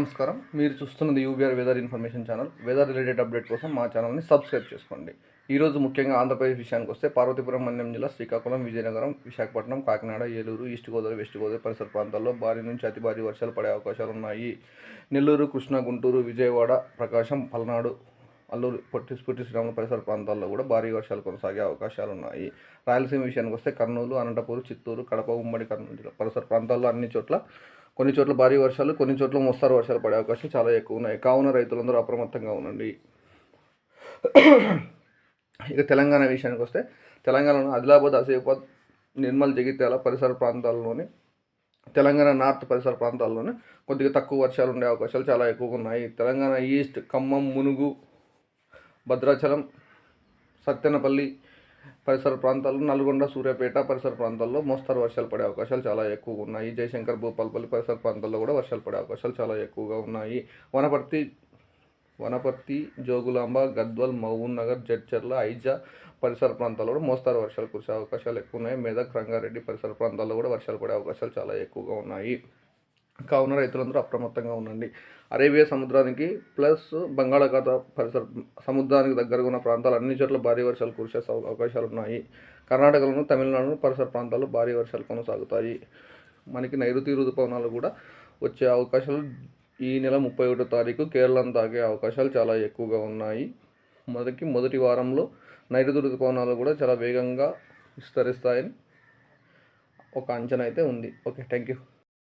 నమస్కారం. మీరు చూస్తున్నది UBR weather information channel weather related update కోసం మా ఛానల్ని సబ్స్క్రైబ్ చేసుకోండి. ఈరోజు ముఖ్యంగా ఆంధ్రప్రదేశ్ విషయానికి వస్తే పార్వతీపురం మన్యం జిల్లా శ్రీకాకుళం విజయనగరం విశాఖపట్నం కాకినాడ ఏలూరు ఈస్ట్ గోదావరి వెస్ట్ గోదావరి పరిసర ప్రాంతాల్లో భారీ నుంచి అతి భారీ వర్షాలు పడే అవకాశాలు ఉన్నాయి. నెల్లూరు కృష్ణా గుంటూరు విజయవాడ ప్రకాశం పల్నాడు అల్లూరు పొట్టి పొట్టి శ్రీరాములు పరిసర ప్రాంతాల్లో కూడా భారీ వర్షాలు కొనసాగే అవకాశాలు ఉన్నాయి. రాయలసీమ విషయానికి వస్తే కర్నూలు అనంతపూర్ చిత్తూరు కడప ఉమ్మడి కర్నూలు జిల్లా పరిసర ప్రాంతాల్లో అన్ని చోట్ల కొన్ని చోట్ల భారీ వర్షాలు కొన్ని చోట్ల మోస్తారు వర్షాలు పడే అవకాశాలు చాలా ఎక్కువ ఉన్నాయి. కావున రైతులందరూ అప్రమత్తంగా ఉండండి. ఇక తెలంగాణ విషయానికి వస్తే తెలంగాణలో ఆదిలాబాద్ ఆసిఫాబాద్ నిర్మల్ జగిత్యాల పరిసర ప్రాంతాల్లోని తెలంగాణ నార్త్ పరిసర ప్రాంతాల్లోనే కొద్దిగా తక్కువ వర్షాలు ఉండే అవకాశాలు చాలా ఎక్కువగా ఉన్నాయి. తెలంగాణ ఈస్ట్ ఖమ్మం మునుగు భద్రాచలం సత్తెనపల్లి పరిసర ప్రాంతాల్లో నల్గొండ సూర్యాపేట పరిసర ప్రాంతాల్లో మోస్తరు వర్షాలు పడే అవకాశాలు చాలా ఎక్కువగా ఉన్నాయి. జయశంకర్ భూపాలపల్లి పరిసర ప్రాంతాల్లో కూడా వర్షాలు పడే అవకాశాలు చాలా ఎక్కువగా ఉన్నాయి. వనపర్తి వనపర్తి జోగులాంబ గద్వాల్ మహబూబ్ నగర్ జడ్చర్ల ఐజా పరిసర ప్రాంతాల్లో కూడా మోస్తారు వర్షాలు కురిసే అవకాశాలు ఎక్కువ ఉన్నాయి. మెదక్ రంగారెడ్డి పరిసర ప్రాంతాల్లో కూడా వర్షాలు పడే అవకాశాలు చాలా ఎక్కువగా ఉన్నాయి. కావున రైతులందరూ అప్రమత్తంగా ఉండండి. అరేబియా సముద్రానికి ప్లస్ బంగాళాఖాత పరిసర సముద్రానికి దగ్గరగా ఉన్న ప్రాంతాలు అన్ని చోట్ల భారీ వర్షాలు కురిసే అవకాశాలు ఉన్నాయి కర్ణాటకలోను తమిళనాడు పరిసర ప్రాంతాల్లో భారీ వర్షాలు కొనసాగుతాయి. మనకి నైరుతి ఋతుపవనాలు కూడా వచ్చే అవకాశాలు ఈ నెల ముప్పై ఒకటో తారీఖు కేరళను తాగే అవకాశాలు చాలా ఎక్కువగా ఉన్నాయి. మొదటి మొదటి వారంలో నైరుతి ఋతుపవనాలు కూడా చాలా వేగంగా విస్తరిస్తాయని ఒక అంచనా అయితే ఉంది. Okay thank you